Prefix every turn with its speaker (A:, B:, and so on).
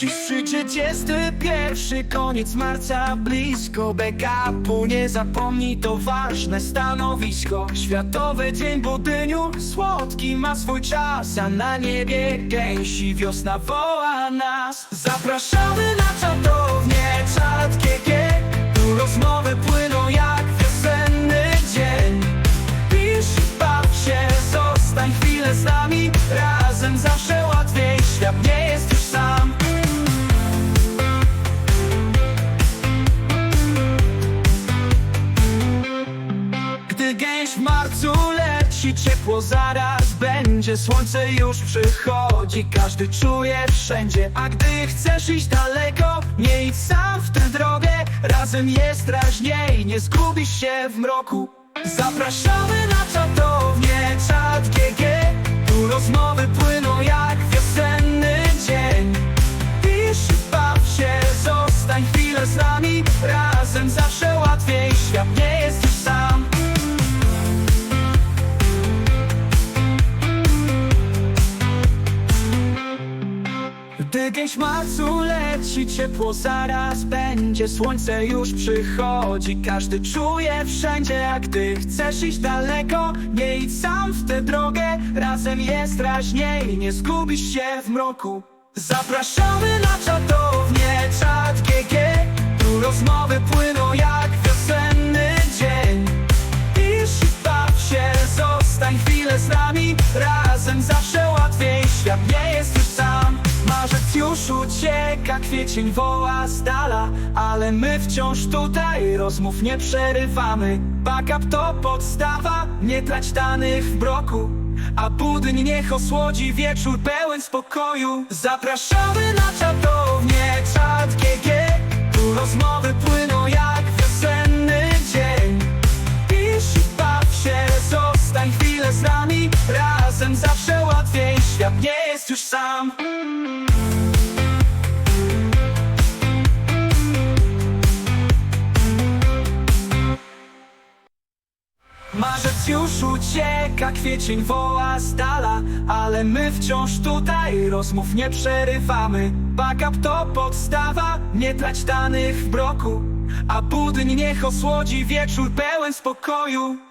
A: Dziś przyjdzie 31, koniec marca. Blisko backupu Nie zapomnij, to ważne stanowisko. Światowy Dzień Budyniu, słodki ma swój czas A na niebie gęsi, wiosna woła nas. Zapraszamy na czatownię, czat GG Gęś w marcu leci ciepło zaraz będzie Słońce już przychodzi, każdy czuje wszędzie A gdy chcesz iść daleko, nie idź sam w tę drogę. Razem jest raźniej, nie zgubisz się w mroku. Zapraszamy na czatownię, czat GG Gdy gęś marcu leci, ciepło zaraz będzie. Słońce już przychodzi, każdy czuje wszędzie A gdy chcesz iść daleko, nie idź sam w tę drogę. Razem jest raźniej, nie zgubisz się w mroku. Zapraszamy na czatownię, czat ucieka, kwiecień woła z dala Ale my wciąż tutaj rozmów nie przerywamy. Backup to podstawa, nie trać danych w bloku A budyń niech osłodzi wieczór pełen spokoju. Zapraszamy na czatownię, czat GG Tu rozmowy płyną jak wiosenny dzień. Pisz i baw się, zostań chwilę z nami Razem zawsze łatwiej, świat nie jest już sam Marzec już ucieka, kwiecień woła z dala Ale my wciąż tutaj rozmów nie przerywamy. Backup to podstawa, nie trać danych w bloku A budyń niech osłodzi wieczór pełen spokoju